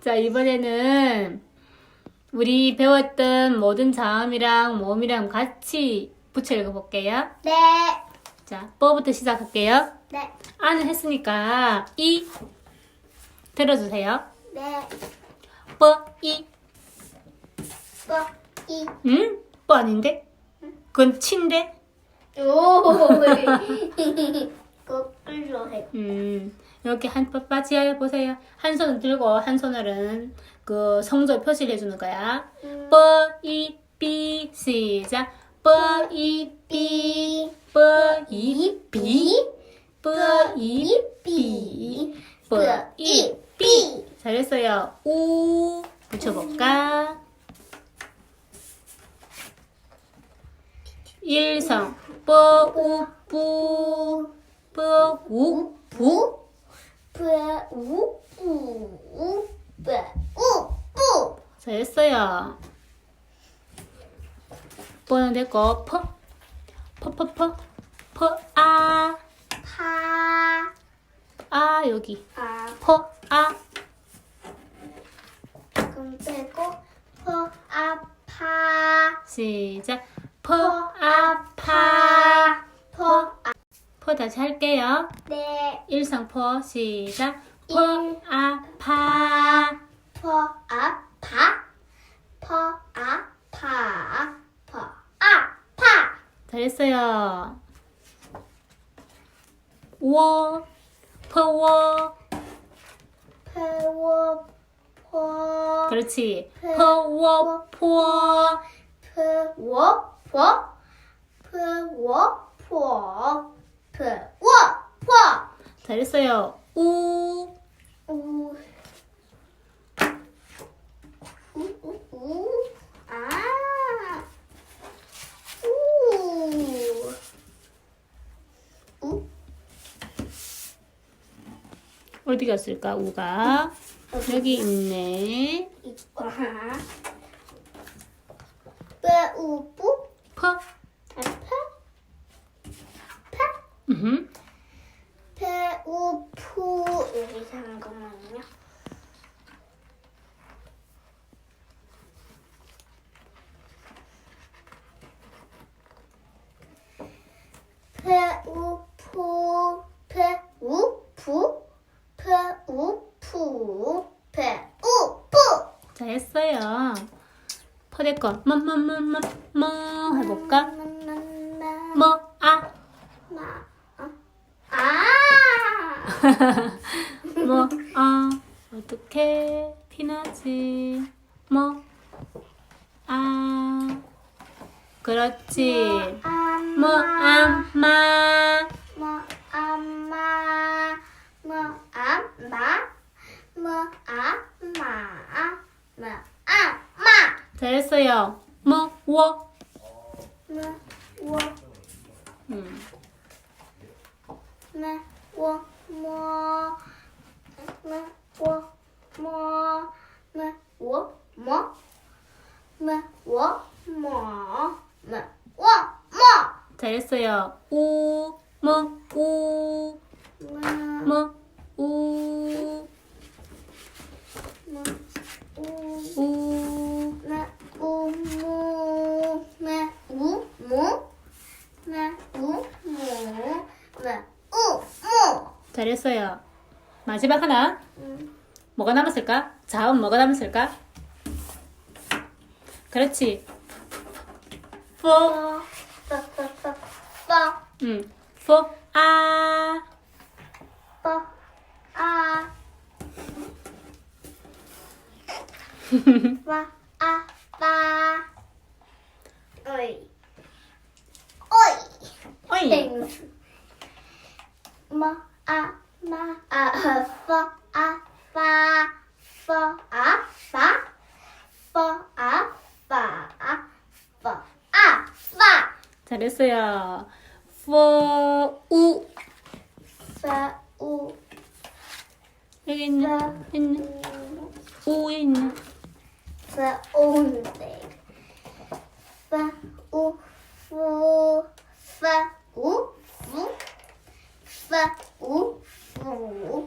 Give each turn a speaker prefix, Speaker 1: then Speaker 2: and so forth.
Speaker 1: 자, 이번에는 우리 배웠던 모든 자음이랑 모음이랑 같이 붙여 읽어볼게요.
Speaker 2: 네.
Speaker 1: 자, 뽀부터 시작할게요.
Speaker 2: 네.
Speaker 1: 아는 했으니까 이 들어주세요.
Speaker 2: 네.
Speaker 1: 뽀, 이.
Speaker 2: 뽀, 이.
Speaker 1: 응? 뽀 아닌데? 그건 치인데?
Speaker 2: 오. 거꾸로 해.
Speaker 1: 음, 이렇게 한 빠지 해보세요. 한 손을 들고 한 손으로는 그 성조 표시를 해주는 거야.
Speaker 2: 음.
Speaker 1: 뽀, 이, 삐, 시작. 뽀, 이, 삐, 뽀, 이, 삐, 뽀, 이, 삐, 뽀, 이, 삐. 잘했어요. 우 붙여볼까? 일성 뽀, 우, 뿌, 뽀, 우, 부.
Speaker 2: 뿌, 우, 우, 우, 뿌, 우, 뿌.
Speaker 1: 잘했어요. 뽀는 됐고, 퍼, 퍼, 퍼, 퍼, 퍼, 아,
Speaker 2: 파,
Speaker 1: 아, 여기.
Speaker 2: 아,
Speaker 1: 퍼, 아,
Speaker 2: 그럼 빼고, 퍼, 아, 파,
Speaker 1: 시작. 퍼, 아, 파.
Speaker 2: 퍼, 아,
Speaker 1: 퍼 다시 할게요.
Speaker 2: 네.
Speaker 1: 일상 퍼, 시작. 퍼,
Speaker 2: 일.
Speaker 1: 아, 파.
Speaker 2: 퍼, 아, 파, 퍼, 아, 파, 퍼, 아, 파.
Speaker 1: 잘했어요. 워, 퍼워.
Speaker 2: 퍼워, 퍼,
Speaker 1: 그렇지.
Speaker 2: 퍼.
Speaker 1: 퍼워, 포.
Speaker 2: 퍼워, 퍼, 퍼워, 퍼, 퍼워, 퍼.
Speaker 1: 잘했어요. 우,
Speaker 2: 우, 우, 우, 우, 아, 우, 우,
Speaker 1: 어디 갔을까, 우가? 여기 있네.
Speaker 2: 이거, 빠, 우, 뿌,
Speaker 1: 퍼.
Speaker 2: 아, 파, 파.
Speaker 1: 음.
Speaker 2: 배우프 여기 잠깐만요. 배우프 배우프 배 우프 배우프
Speaker 1: 잘했어요. 퍼대거 뭐, 뭐, 뭐, 뭐, 뭐 해볼까? 뭐, 아,
Speaker 2: 마, 어? 아,
Speaker 1: 뭐, 아, 어떡해, 피나지, 뭐, 아, 그렇지. 뭐, 아, 마,
Speaker 2: 뭐 엄마 마뭐 엄마 뭐 엄마.
Speaker 1: 잘했어요. 뭐, 워,
Speaker 2: 뭐워.
Speaker 1: 음,
Speaker 2: 뭐워 뭐 뭐워 뭐 뭐워 뭐 뭐워 뭐 뭐워 뭐
Speaker 1: 잘했어요. 우, 뭐, 우,
Speaker 2: 뭐
Speaker 1: 뭐, 우,
Speaker 2: 뭐
Speaker 1: 우,
Speaker 2: 나, 우, 무, 나, 우, 무, 나, 우, 무, 나, 우, 무.
Speaker 1: 잘했어요. 마지막 하나.
Speaker 2: 음,
Speaker 1: 뭐가 남았을까? 자음 뭐가 남았을까? 그렇지. 포,
Speaker 2: 뻐,
Speaker 1: 음, 포, 아,
Speaker 2: 뻐, 아. 와, 아, 빠. 어이. 어이.
Speaker 1: 어이.
Speaker 2: 땡. 뭐, 아, 마, 아, 어, 뻐, 아, 아, 아, 아, 빠.
Speaker 1: 잘했어요. 포, 우.
Speaker 2: 빠, 우,
Speaker 1: 여기 있네.
Speaker 2: 빠,
Speaker 1: 있네.
Speaker 2: 우,
Speaker 1: 우에 있네.
Speaker 2: 빠, 오인데. 빠, 우, 푸, 빠, 우, 푸, 빠, 우, Oh.